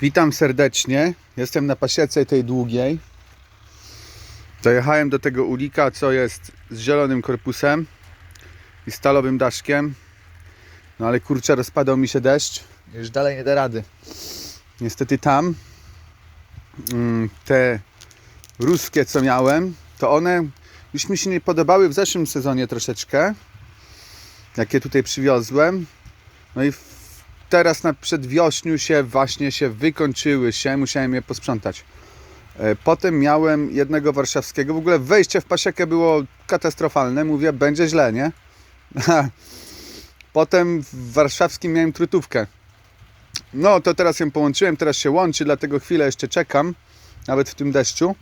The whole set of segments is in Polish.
Witam serdecznie. Jestem na pasiece tej długiej. Dojechałem do tego ulika, co jest z zielonym korpusem i stalowym daszkiem. No ale kurczę, rozpadał mi się deszcz. Już dalej nie da rady. Niestety tam mm, te ruskie, co miałem, to one już mi się nie podobały w zeszłym sezonie troszeczkę. Jakie tutaj przywiozłem. No i teraz na przedwiośniu się właśnie się wykończyły się, musiałem je posprzątać. E, Potem miałem jednego warszawskiego. W ogóle wejście w pasiekę było katastrofalne. Mówię, będzie źle, nie? Potem w warszawskim miałem trutówkę. No to teraz ją połączyłem, teraz się łączy, dlatego chwilę jeszcze czekam, nawet w tym deszczu,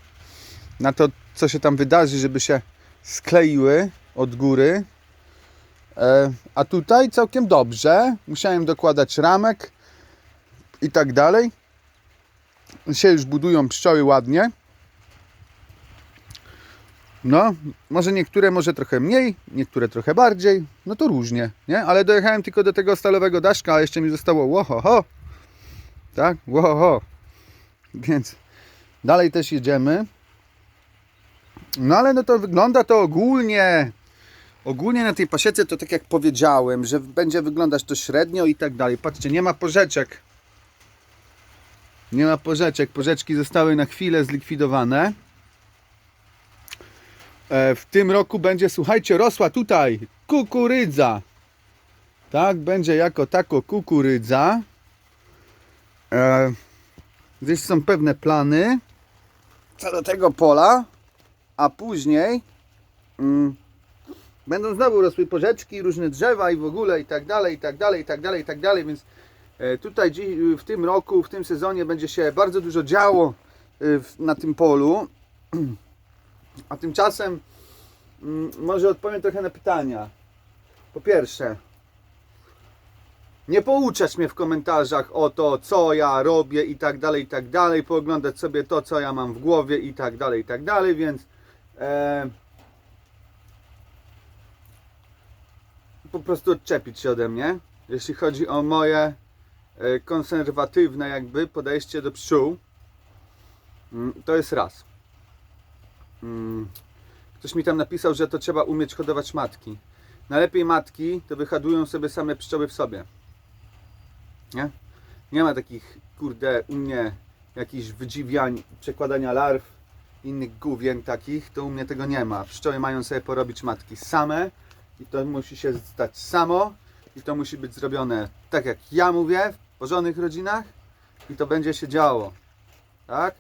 na to, co się tam wydarzy, żeby się skleiły od góry. E, A tutaj całkiem dobrze. Musiałem dokładać ramek i tak dalej. Się już budują pszczoły ładnie. No, może niektóre może trochę mniej, niektóre trochę bardziej. No to różnie, nie? Ale dojechałem tylko do tego stalowego daszka, a jeszcze mi zostało łohoho. Tak? Łohoho. Więc dalej też jedziemy. No ale no to wygląda to ogólnie Ogólnie na tej pasiece to tak jak powiedziałem, że będzie wyglądać to średnio i tak dalej. Patrzcie, nie ma porzeczek. Nie ma porzeczek. Porzeczki zostały na chwilę zlikwidowane. E, W tym roku będzie, słuchajcie, rosła tutaj kukurydza. Tak, będzie jako tako kukurydza. E, Gdzieś są pewne plany co do tego pola, a później mm, będą znowu rosły porzeczki, różne drzewa i w ogóle i tak dalej, i tak dalej, i tak dalej, i tak dalej, więc e, tutaj w tym roku, w tym sezonie będzie się bardzo dużo działo e, na tym polu. A tymczasem mm, może odpowiem trochę na pytania. Po pierwsze, nie pouczać mnie w komentarzach o to, co ja robię i tak dalej, i tak dalej, pooglądać sobie to, co ja mam w głowie i tak dalej, i tak dalej, więc e, po prostu odczepić się ode mnie, jeśli chodzi o moje e, konserwatywne jakby podejście do pszczół. Mm, To jest raz. Mm, Ktoś mi tam napisał, że to trzeba umieć hodować matki. Najlepiej matki to wyhodują sobie same pszczoły w sobie. Nie? Nie ma takich, kurde, u mnie jakichś wydziwiań, przekładania larw, innych główien takich, to u mnie tego nie ma. Pszczoły mają sobie porobić matki same i to musi się stać samo i to musi być zrobione tak jak ja mówię, w porządnych rodzinach i to będzie się działo. Tak?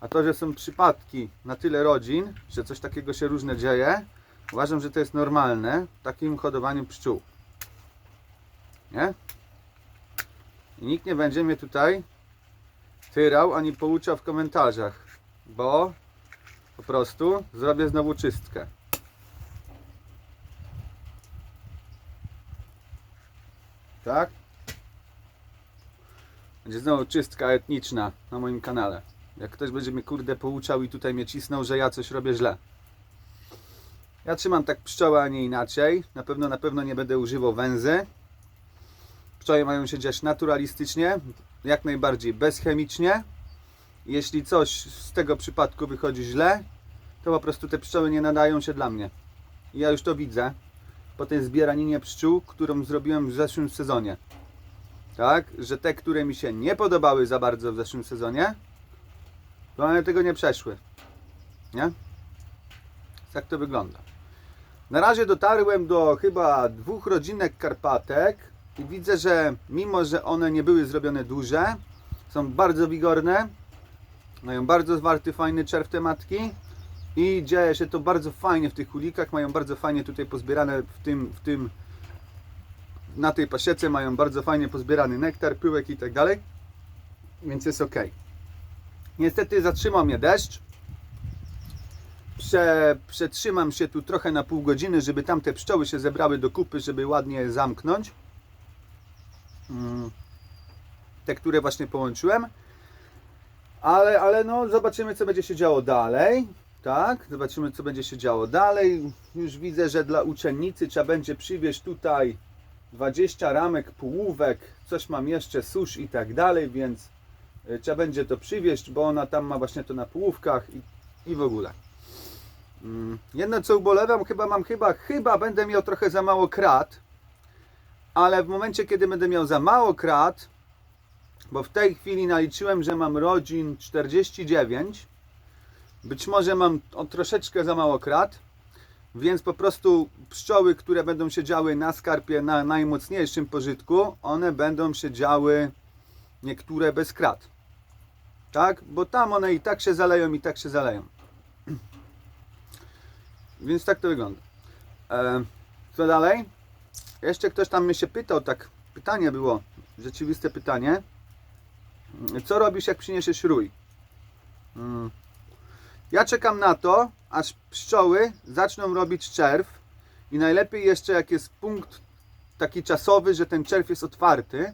A to, że są przypadki na tyle rodzin, że coś takiego się różne dzieje, uważam, że to jest normalne takim hodowaniu pszczół. Nie? I nikt nie będzie mnie tutaj tyrał ani pouczał w komentarzach, bo po prostu zrobię znowu czystkę. Tak? Będzie znowu czystka etniczna na moim kanale. Jak ktoś będzie mnie kurde pouczał i tutaj mnie cisnął, że ja coś robię źle. Ja trzymam tak pszczoły, a nie inaczej. Na pewno, na pewno nie będę używał węzy. Pszczoły mają się dziać naturalistycznie, jak najbardziej bezchemicznie. Jeśli coś z tego przypadku wychodzi źle, to po prostu te pszczoły nie nadają się dla mnie. Ja już to widzę po tej zbieraninie pszczół, którą zrobiłem w zeszłym sezonie. Tak, że te, które mi się nie podobały za bardzo w zeszłym sezonie, to one tego nie przeszły. Nie? Tak to wygląda. Na razie dotarłem do chyba dwóch rodzinek karpatek i widzę, że mimo, że one nie były zrobione duże, są bardzo wigorne, mają bardzo zwarty, fajny czerw te matki i dzieje się to bardzo fajnie w tych ulikach, mają bardzo fajnie tutaj pozbierane w tym, w tym na tej pasiece mają bardzo fajnie pozbierany nektar, pyłek i tak dalej, więc jest ok. Niestety zatrzymał mnie deszcz. Prze, przetrzymam się tu trochę na pół godziny, żeby tamte pszczoły się zebrały do kupy, żeby ładnie zamknąć. Mm. Te, które właśnie połączyłem. Ale, ale no, zobaczymy, co będzie się działo dalej. Tak, zobaczymy, co będzie się działo dalej. Już widzę, że dla uczennicy trzeba będzie przywieźć tutaj 20 ramek, połówek, coś mam jeszcze, susz i tak dalej, więc Y, Trzeba będzie to przywieźć, bo ona tam ma właśnie to na połówkach i, i w ogóle. Mm, Jedno co ubolewam, chyba mam chyba, chyba będę miał trochę za mało krat, ale w momencie kiedy będę miał za mało krat, bo w tej chwili naliczyłem, że mam rodzin 49, być może mam o troszeczkę za mało krat, więc po prostu pszczoły, które będą się działy na skarpie na najmocniejszym pożytku, one będą się działy niektóre bez krat. Tak? Bo tam one i tak się zaleją, i tak się zaleją. Więc tak to wygląda. E, co dalej? Jeszcze ktoś tam mnie się pytał, tak pytanie było, rzeczywiste pytanie. Co robisz jak przyniesiesz rój? Mm. Ja czekam na to, aż pszczoły zaczną robić czerw i najlepiej jeszcze jak jest punkt taki czasowy, że ten czerw jest otwarty.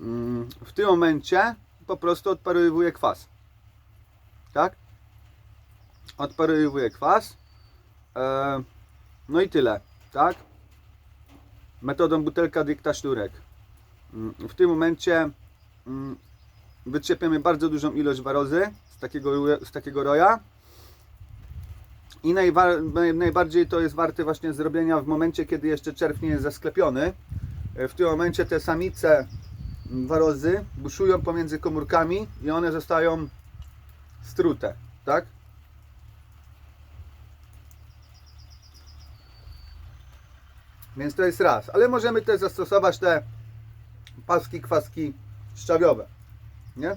Mm, W tym momencie po prostu odparowywuję kwas. Tak? Odparowywuję kwas. E, No i tyle, tak? Metodą butelka dykta szturek. Mm, W tym momencie wytrzepiamy bardzo dużą ilość warozy z takiego, z takiego roja. I najbardziej to jest warte właśnie zrobienia w momencie, kiedy jeszcze czerw jest zasklepiony. E, W tym momencie te samice mm, warozy buszują pomiędzy komórkami i one zostają strute, tak? Więc to jest raz. Ale możemy też zastosować te paski, kwaski szczawiowe. Nie?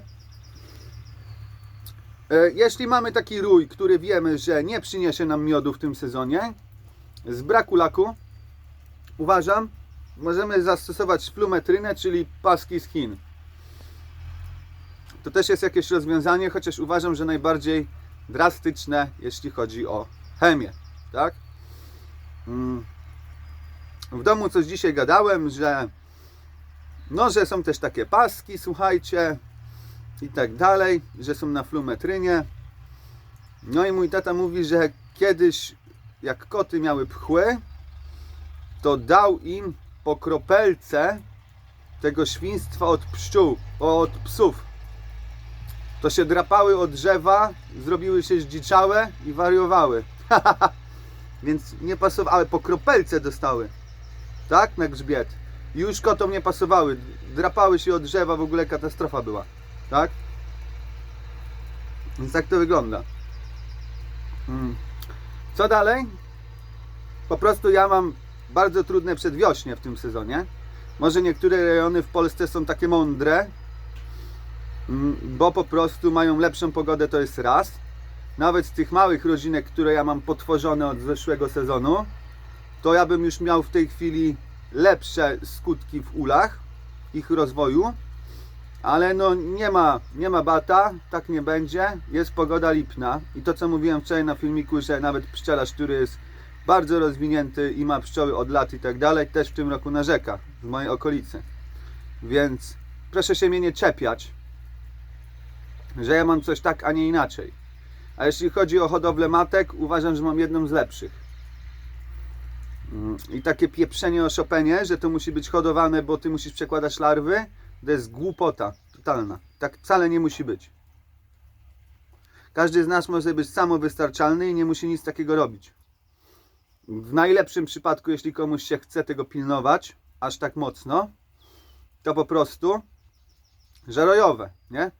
E, Jeśli mamy taki rój, który wiemy, że nie przyniesie nam miodu w tym sezonie, z braku laku, uważam, możemy zastosować flumetrynę, czyli paski z Chin. To też jest jakieś rozwiązanie, chociaż uważam, że najbardziej drastyczne, jeśli chodzi o chemię. Tak? Mm. W domu coś dzisiaj gadałem, że no, że są też takie paski, słuchajcie, i tak dalej, że są na flumetrynie. No i mój tata mówi, że kiedyś jak koty miały pchły, to dał im po kropelce tego świństwa od pszczół, od psów. To się drapały od drzewa, zrobiły się zdziczałe i wariowały. Więc nie pasowały, po kropelce dostały. Tak? Na grzbiet. Już kotom nie pasowały. Drapały się od drzewa, w ogóle katastrofa była. Tak? Więc tak to wygląda. Mm. Co dalej? Po prostu ja mam bardzo trudne przedwiośnie w tym sezonie. Może niektóre rejony w Polsce są takie mądre, mm, bo po prostu mają lepszą pogodę, to jest raz. Nawet z tych małych rodzinek, które ja mam potworzone od zeszłego sezonu, to ja bym już miał w tej chwili lepsze skutki w ulach ich rozwoju. Ale no nie ma, nie ma bata, tak nie będzie, jest pogoda lipna i to co mówiłem wczoraj na filmiku, że nawet pszczelarz, który jest bardzo rozwinięty i ma pszczoły od lat i tak dalej, też w tym roku narzeka w mojej okolicy. Więc proszę się mnie nie czepiać, że ja mam coś tak, a nie inaczej. A jeśli chodzi o hodowlę matek, uważam, że mam jedną z lepszych. Mm, I takie pieprzenie o Chopinie, że to musi być hodowane, bo ty musisz przekładać larwy, to jest głupota totalna. Tak wcale nie musi być. Każdy z nas może być samowystarczalny i nie musi nic takiego robić. W najlepszym przypadku, jeśli komuś się chce tego pilnować, aż tak mocno, to po prostu żarojowe, nie?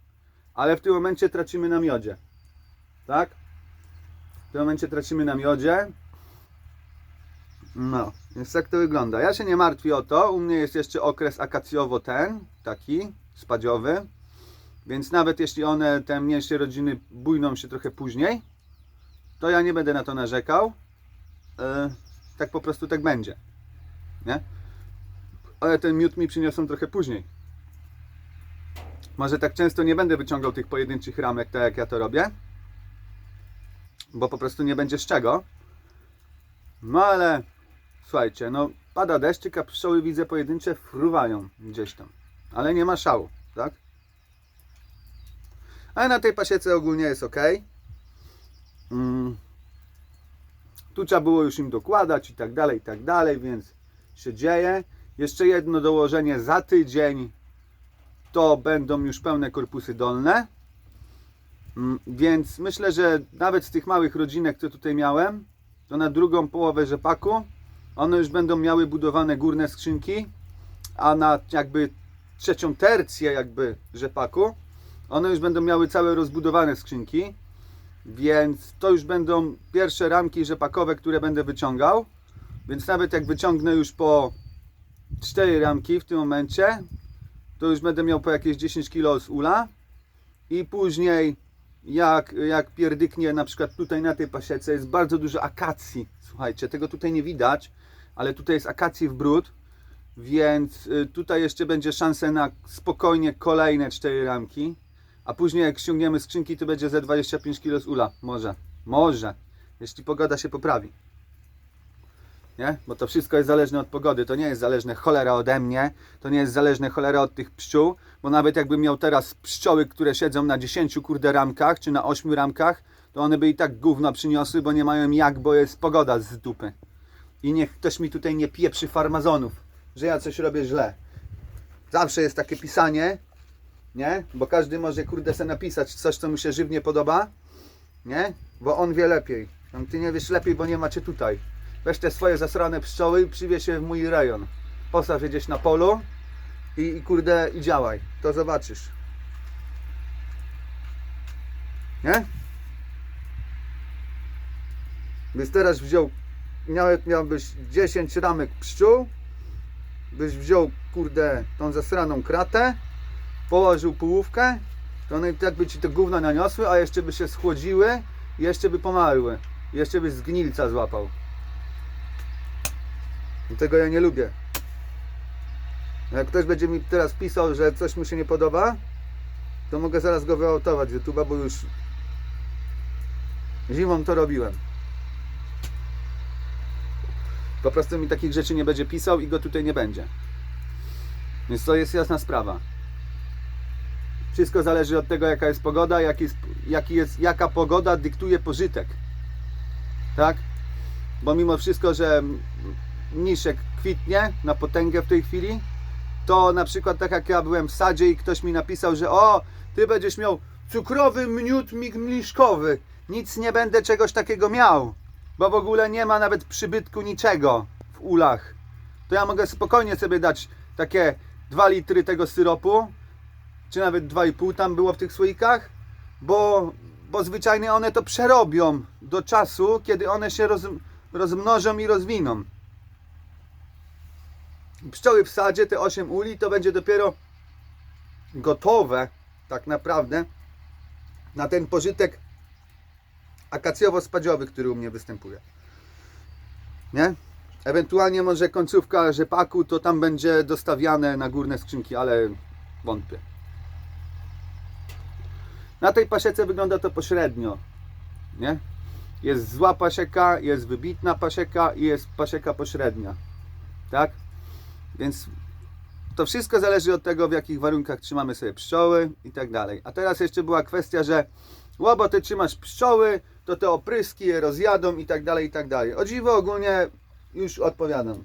Ale w tym momencie tracimy na miodzie. Tak? W tym momencie tracimy na miodzie. No, więc tak to wygląda. Ja się nie martwię o to. U mnie jest jeszcze okres akacjowo ten, taki, spadziowy. Więc nawet jeśli one, te mniejsze rodziny, bujną się trochę później, to ja nie będę na to narzekał. E, tak po prostu tak będzie. Nie? Ale ten miód mi przyniosą trochę później. Może tak często nie będę wyciągał tych pojedynczych ramek, tak jak ja to robię. Bo po prostu nie będzie z czego. No ale słuchajcie, no pada deszczyk, a pszczoły widzę pojedyncze fruwają gdzieś tam. Ale nie ma szału, tak? Ale na tej pasiece ogólnie jest ok. Mm. Tu trzeba było już im dokładać i tak dalej, i tak dalej, więc się dzieje. Jeszcze jedno dołożenie za tydzień to będą już pełne korpusy dolne. Mm, Więc myślę, że nawet z tych małych rodzinek, co tutaj miałem, to na drugą połowę rzepaku one już będą miały budowane górne skrzynki, a na jakby trzecią tercję jakby rzepaku one już będą miały całe rozbudowane skrzynki, więc to już będą pierwsze ramki rzepakowe, które będę wyciągał. Więc nawet jak wyciągnę już po 4 ramki w tym momencie, to już będę miał po jakieś 10 kg z ula i później jak, jak pierdyknie na przykład tutaj na tej pasiece jest bardzo dużo akacji. Słuchajcie, tego tutaj nie widać, ale tutaj jest akacji w brud, więc y, tutaj jeszcze będzie szansa na spokojnie kolejne 4 ramki. A później jak ściągniemy skrzynki, to będzie ze 25 kg z ula. Może. Może. Jeśli pogoda się poprawi. Nie? Bo to wszystko jest zależne od pogody. To nie jest zależne cholera ode mnie. To nie jest zależne cholera od tych pszczół. Bo nawet jakbym miał teraz pszczoły, które siedzą na 10 kurde ramkach, czy na 8 ramkach, to one by i tak gówno przyniosły, bo nie mają jak, bo jest pogoda z dupy. I niech ktoś mi tutaj nie pieprzy farmazonów, że ja coś robię źle. Zawsze jest takie pisanie, nie? Bo każdy może kurde se napisać coś, co mu się żywnie podoba, nie? Bo on wie lepiej. Ty nie wiesz lepiej, bo nie macie tutaj. Weź te swoje zasrane pszczoły i przywieź je w mój rejon. Postaw je gdzieś na polu i, i kurde i działaj. To zobaczysz. Nie? Byś teraz wziął, nawet miałbyś 10 ramek pszczół, byś wziął kurde tą zasraną kratę, położył połówkę, to one i tak by ci te gówna naniosły, a jeszcze by się schłodziły jeszcze by pomarły. Jeszcze byś zgnilca złapał. Tego ja nie lubię. Jak ktoś będzie mi teraz pisał, że coś mu się nie podoba, to mogę zaraz go wyautować z YouTube'a, bo już zimą to robiłem. Po prostu mi takich rzeczy nie będzie pisał i go tutaj nie będzie. Więc to jest jasna sprawa. Wszystko zależy od tego, jaka jest pogoda, jaki jest, jaki jest, jaka pogoda dyktuje pożytek. Tak? Bo mimo wszystko, że mniszek kwitnie na potęgę w tej chwili, to na przykład tak jak ja byłem w sadzie i ktoś mi napisał, że o, ty będziesz miał cukrowy miód mniszkowy. Nic nie będę czegoś takiego miał, bo w ogóle nie ma nawet przybytku niczego w ulach. To ja mogę spokojnie sobie dać takie 2 litry tego syropu, czy nawet 2,5 tam było w tych słoikach, bo, bo zwyczajnie one to przerobią do czasu, kiedy one się roz, rozmnożą i rozwiną. Pszczoły w sadzie, te 8 uli, to będzie dopiero gotowe tak naprawdę na ten pożytek akacjowo-spadziowy, który u mnie występuje. Nie? Ewentualnie może końcówka rzepaku, to tam będzie dostawiane na górne skrzynki, ale wątpię. Na tej pasiece wygląda to pośrednio. Nie? Jest zła pasieka, jest wybitna pasieka i jest pasieka pośrednia. Tak? Więc to wszystko zależy od tego, w jakich warunkach trzymamy sobie pszczoły i tak dalej. A teraz jeszcze była kwestia, że łobo ty trzymasz pszczoły, to te opryski je rozjadą i tak dalej, i tak dalej. O dziwo ogólnie już odpowiadam.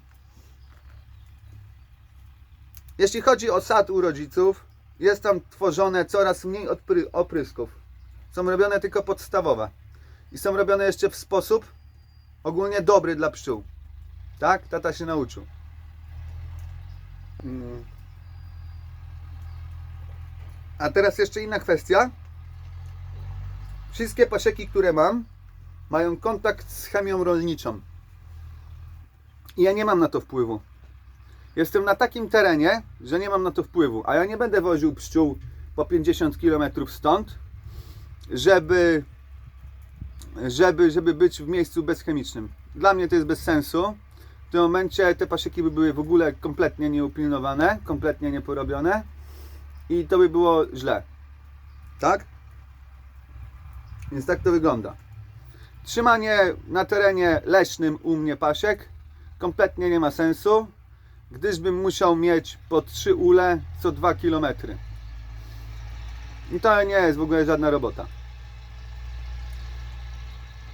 Jeśli chodzi o sad u rodziców, jest tam tworzone coraz mniej oprysków. Są robione tylko podstawowe. I są robione jeszcze w sposób ogólnie dobry dla pszczół. Tak? Tata się nauczył. Mm. A teraz jeszcze inna kwestia. Wszystkie pasieki, które mam, mają kontakt z chemią rolniczą. I ja nie mam na to wpływu. Jestem na takim terenie, że nie mam na to wpływu, a ja nie będę woził pszczół po 50 km stąd, żeby, żeby, żeby być w miejscu bezchemicznym. Dla mnie to jest bez sensu. W tym momencie te pasieki by były w ogóle kompletnie nieupilnowane, kompletnie nieporobione i to by było źle. Tak? Więc tak to wygląda. Trzymanie na terenie leśnym u mnie pasiek kompletnie nie ma sensu, gdyż bym musiał mieć po 3 ule co 2 km. I to nie jest w ogóle żadna robota.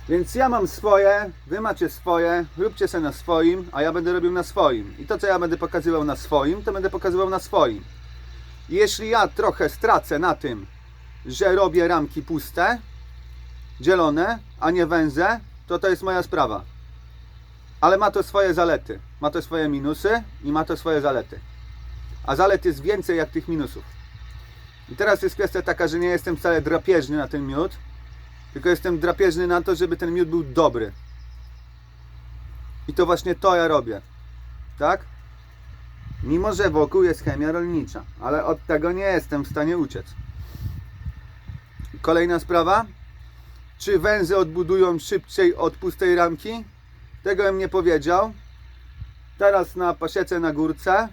Więc ja mam swoje, wy macie swoje, róbcie sobie na swoim, a ja będę robił na swoim. I to, co ja będę pokazywał na swoim, to będę pokazywał na swoim. Jeśli ja trochę stracę na tym, że robię ramki puste, dzielone, a nie węże, to to jest moja sprawa. Ale ma to swoje zalety, ma to swoje minusy i ma to swoje zalety. A zalet jest więcej jak tych minusów. I teraz jest kwestia taka, że nie jestem wcale drapieżny na ten miód, tylko jestem drapieżny na to, żeby ten miód był dobry. I to właśnie to ja robię. Tak? Mimo, że wokół jest chemia rolnicza, ale od tego nie jestem w stanie uciec. Kolejna sprawa. Czy węzy odbudują szybciej od pustej ramki? Tego bym nie powiedział. Teraz na pasiece na górce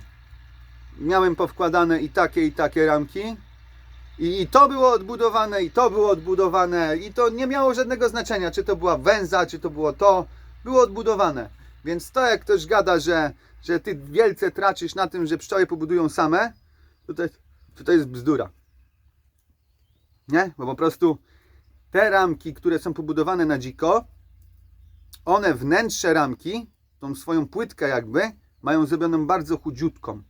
miałem powkładane i takie, i takie ramki. I, I to było odbudowane, i to było odbudowane, i to nie miało żadnego znaczenia, czy to była węza, czy to było to. Było odbudowane. Więc to, jak ktoś gada, że, że ty wielce tracisz na tym, że pszczoły pobudują same, to, to jest bzdura. Nie? Bo po prostu te ramki, które są pobudowane na dziko, one wnętrze ramki, tą swoją płytkę jakby, mają zrobioną bardzo chudziutką.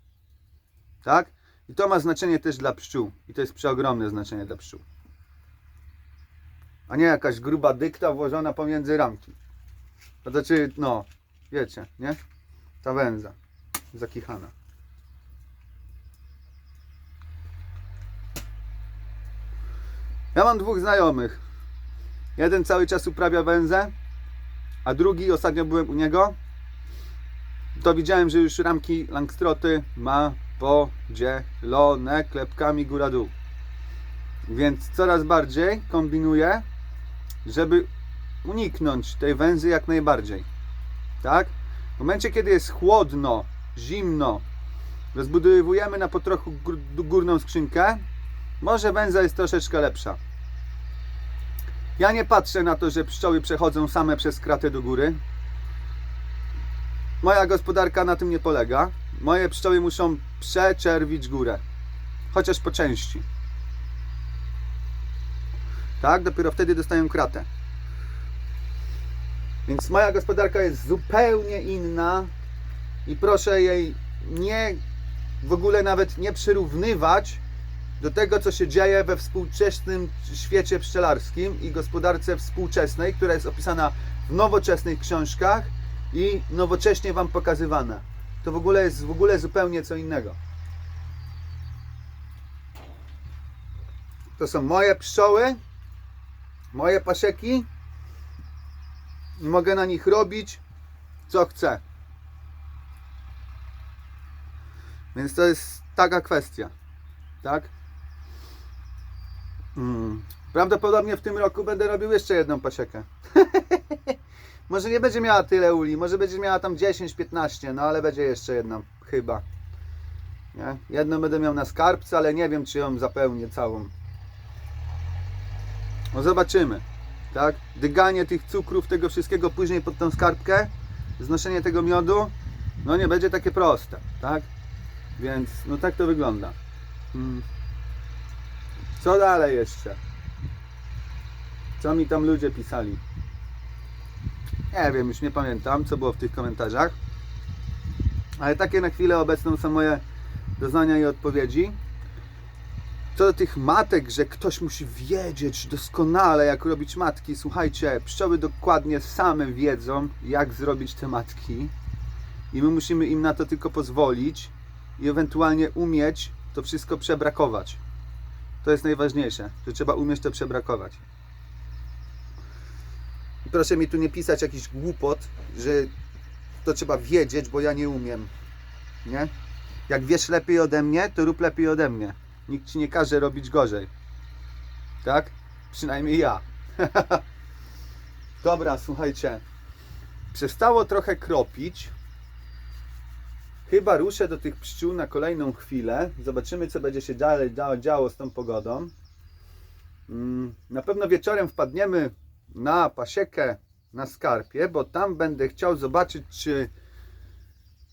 Tak? I to ma znaczenie też dla pszczół. I to jest przeogromne znaczenie dla pszczół. A nie jakaś gruba dykta włożona pomiędzy ramki. To znaczy, no, wiecie, nie? Ta węza zakichana. Ja mam dwóch znajomych. Jeden cały czas uprawia węzę, a drugi, ostatnio byłem u niego, to widziałem, że już ramki langstroty ma podzielone klepkami góra-dół. Więc coraz bardziej kombinuję, żeby uniknąć tej węzy jak najbardziej. Tak? W momencie, kiedy jest chłodno, zimno, rozbudowujemy na potrochu gór- górną skrzynkę, może węza jest troszeczkę lepsza. Ja nie patrzę na to, że pszczoły przechodzą same przez kratę do góry. Moja gospodarka na tym nie polega. Moje pszczoły muszą przeczerwić górę. Chociaż po części. Tak? Dopiero wtedy dostają kratę. Więc moja gospodarka jest zupełnie inna i proszę jej nie w ogóle nawet nie przyrównywać do tego, co się dzieje we współczesnym świecie pszczelarskim i gospodarce współczesnej, która jest opisana w nowoczesnych książkach i nowocześnie Wam pokazywana. To w ogóle jest w ogóle zupełnie co innego. To są moje pszczoły, moje pasieki mogę na nich robić co chcę. Więc to jest taka kwestia. Tak? Mm. Prawdopodobnie w tym roku będę robił jeszcze jedną pasiekę. może nie będzie miała tyle uli, może będzie miała tam 10-15, no ale będzie jeszcze jedna, chyba. Nie? Jedną będę miał na skarbce, ale nie wiem, czy ją zapełnię całą. No zobaczymy. Tak? Dyganie tych cukrów, tego wszystkiego później pod tą skarbkę, znoszenie tego miodu, no nie będzie takie proste, tak? Więc no tak to wygląda. Mm. Co dalej jeszcze? Co mi tam ludzie pisali? Nie wiem, już nie pamiętam, co było w tych komentarzach. Ale takie na chwilę obecną są moje doznania i odpowiedzi. Co do tych matek, że ktoś musi wiedzieć doskonale, jak robić matki. Słuchajcie, pszczoły dokładnie same wiedzą, jak zrobić te matki. I my musimy im na to tylko pozwolić i ewentualnie umieć to wszystko przebrakować. To jest najważniejsze, że trzeba umieć to przebrakować. I proszę mi tu nie pisać jakiś głupot, że to trzeba wiedzieć, bo ja nie umiem. Nie? Jak wiesz lepiej ode mnie, to rób lepiej ode mnie. Nikt ci nie każe robić gorzej. Tak? Przynajmniej ja. Dobra, słuchajcie. Przestało trochę kropić. Chyba ruszę do tych pszczół na kolejną chwilę. Zobaczymy, co będzie się dalej dzia- działo z tą pogodą. Mm, Na pewno wieczorem wpadniemy na pasiekę na skarpie, bo tam będę chciał zobaczyć, czy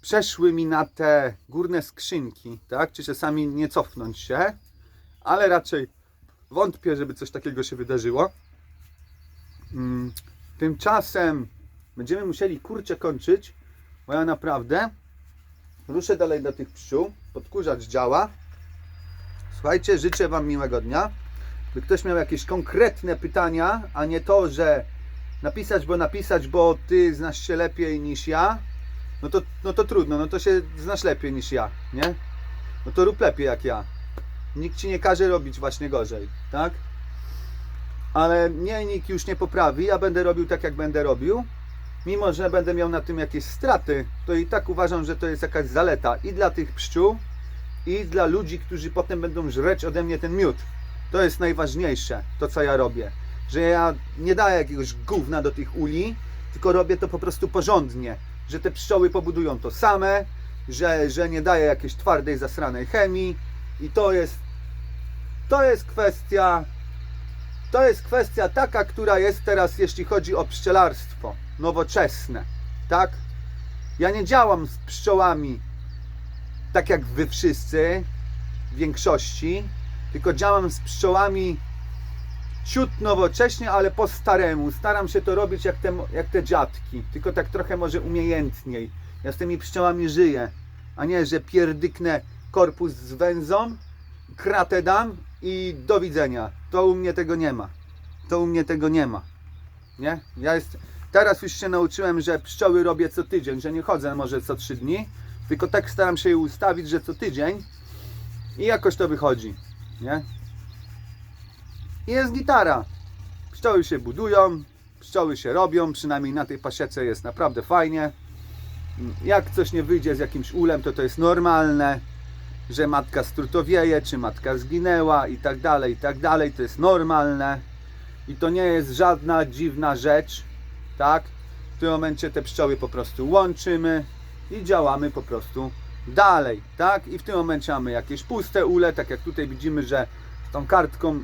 przeszły mi na te górne skrzynki, tak? Czy czasami nie cofnąć się, ale raczej wątpię, żeby coś takiego się wydarzyło. Mm, Tymczasem będziemy musieli kurczę kończyć, bo ja naprawdę ruszę dalej do tych pszczół, podkurzacz działa Słuchajcie, życzę Wam miłego dnia. By ktoś miał jakieś konkretne pytania, a nie to, że napisać, bo napisać, bo Ty znasz się lepiej niż ja, no to, no to trudno, no to się znasz lepiej niż ja, nie? No to rób lepiej jak ja. Nikt Ci nie każe robić właśnie gorzej, tak? Ale mnie nikt już nie poprawi, ja będę robił tak, jak będę robił. Mimo, że będę miał na tym jakieś straty, to i tak uważam, że to jest jakaś zaleta i dla tych pszczół, i dla ludzi, którzy potem będą żreć ode mnie ten miód. To jest najważniejsze, to co ja robię. Że ja nie daję jakiegoś gówna do tych uli, tylko robię to po prostu porządnie. Że te pszczoły pobudują to same, że, że nie daję jakiejś twardej, zasranej chemii. I to jest, to jest kwestia, to jest kwestia taka, która jest teraz, jeśli chodzi o pszczelarstwo nowoczesne. Tak? Ja nie działam z pszczołami tak jak wy wszyscy, w większości, tylko działam z pszczołami ciut nowocześnie, ale po staremu. Staram się to robić jak te, jak te dziadki, tylko tak trochę może umiejętniej. Ja z tymi pszczołami żyję, a nie, że pierdyknę korpus z węzą, kratę dam i do widzenia. To u mnie tego nie ma. To u mnie tego nie ma. Nie? Ja jest, teraz już się nauczyłem, że pszczoły robię co tydzień, że nie chodzę może co trzy dni, tylko tak staram się je ustawić, że co tydzień i jakoś to wychodzi, nie? I jest gitara. Pszczoły się budują, pszczoły się robią, przynajmniej na tej pasiece jest naprawdę fajnie. Jak coś nie wyjdzie z jakimś ulem, to to jest normalne, że matka strutowieje, czy matka zginęła i tak dalej, i tak dalej, to jest normalne. I to nie jest żadna dziwna rzecz, tak? W tym momencie te pszczoły po prostu łączymy, i działamy po prostu dalej, tak? I w tym momencie mamy jakieś puste ule, tak jak tutaj widzimy, że tą kartką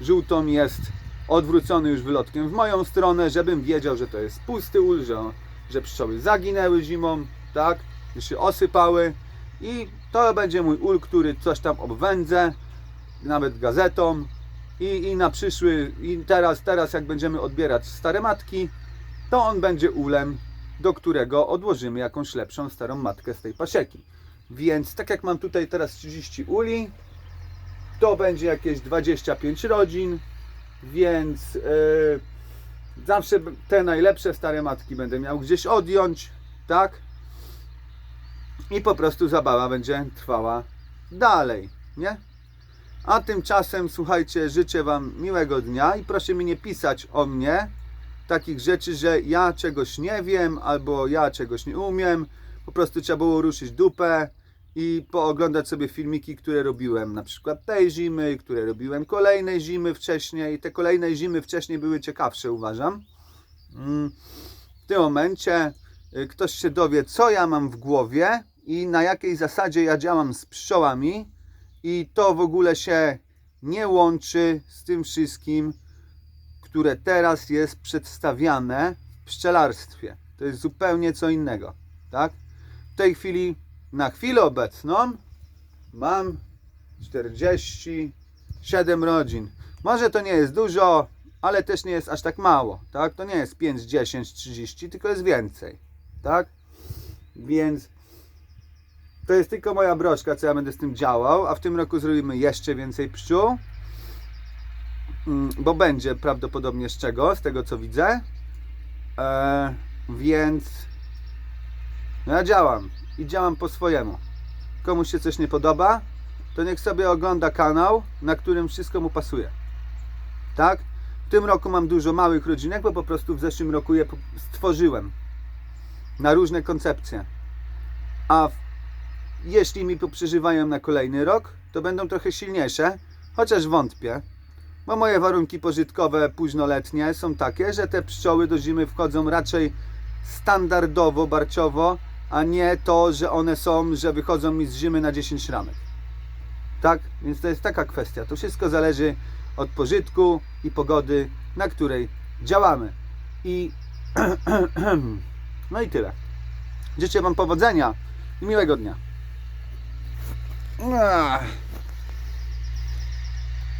żółtą jest odwrócony już wylotkiem w moją stronę, żebym wiedział, że to jest pusty ul, że, że pszczoły zaginęły zimą, tak? Że się osypały i to będzie mój ul, który coś tam obwędzę, nawet gazetą i, i na przyszły, i teraz, teraz jak będziemy odbierać stare matki, to on będzie ulem do którego odłożymy jakąś lepszą starą matkę z tej pasieki. Więc tak jak mam tutaj teraz 30 uli, to będzie jakieś 25 rodzin, więc yy, zawsze te najlepsze stare matki będę miał gdzieś odjąć, tak? I po prostu zabawa będzie trwała dalej, nie? A tymczasem, słuchajcie, życzę Wam miłego dnia i proszę mi nie pisać o mnie, takich rzeczy, że ja czegoś nie wiem albo ja czegoś nie umiem. Po prostu trzeba było ruszyć dupę i pooglądać sobie filmiki, które robiłem na przykład tej zimy, które robiłem kolejnej zimy wcześniej. Te kolejne zimy wcześniej były ciekawsze, uważam. Mm, w tym momencie y, ktoś się dowie, co ja mam w głowie i na jakiej zasadzie ja działam z pszczołami i to w ogóle się nie łączy z tym wszystkim, które teraz jest przedstawiane w pszczelarstwie. To jest zupełnie co innego. Tak? W tej chwili, na chwilę obecną, mam 47 rodzin. Może to nie jest dużo, ale też nie jest aż tak mało. Tak? To nie jest 5, 10, 30, tylko jest więcej. Tak? Więc to jest tylko moja broszka, co ja będę z tym działał, a w tym roku zrobimy jeszcze więcej pszczół. Mm, bo będzie prawdopodobnie z czego, z tego co widzę. E, więc no ja działam i działam po swojemu. Komuś się coś nie podoba, to niech sobie ogląda kanał, na którym wszystko mu pasuje. Tak? W tym roku mam dużo małych rodzinek, bo po prostu w zeszłym roku je stworzyłem na różne koncepcje. A w, jeśli mi poprzeżywają na kolejny rok, to będą trochę silniejsze, chociaż wątpię. Bo moje warunki pożytkowe późnoletnie są takie, że te pszczoły do zimy wchodzą raczej standardowo, barciowo, a nie to, że one są, że wychodzą mi z zimy na 10 ramek. Tak? Więc to jest taka kwestia. To wszystko zależy od pożytku i pogody, na której działamy. I no i tyle. Życzę Wam powodzenia i miłego dnia. à.